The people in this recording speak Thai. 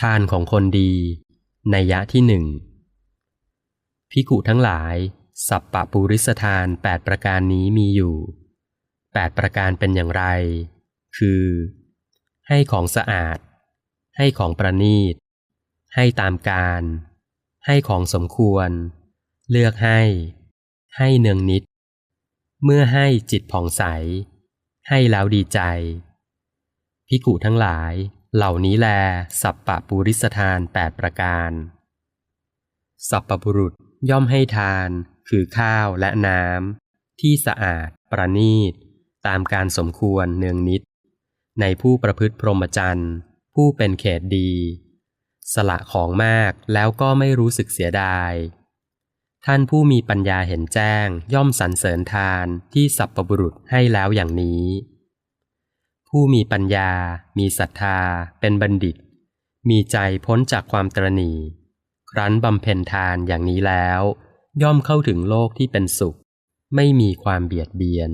ทานของคนดีในยะที่หนึ่งพิกุทั้งหลาย สัปปะปูริสทานแปดประการนี้มีอยู่แปดประการเป็นอย่างไร คือ ให้ของสะอาด ให้ของประณีต ให้ตามการ ให้ของสมควร เลือกให้ ให้เนืองนิด เมื่อให้จิตผ่องใส ให้แล้วดีใจพิกุทั้งหลาย เหล่านี้แล สัปปะปูริสทานแปดประการ สัปปบุรุษย่อมให้ทาน คือข้าวและน้ำที่สะอาด ประณีต ตามการสมควรเนืองนิด ในผู้ประพฤติพรหมจรรย์ ผู้เป็นเขตดี สละของมากแล้วก็ไม่รู้สึกเสียดาย ท่านผู้มีปัญญาเห็นแจ้งย่อมสรรเสริญทานที่สัปปบุรุษให้แล้วอย่างนี้ ผู้มีปัญญา มีศรัทธา เป็นบัณฑิต มีใจพ้นจากความตรณีครั้นบำเพ็ญทานอย่างนี้แล้ว ย่อมเข้าถึงโลกที่เป็นสุข ไม่มีความเบียดเบียน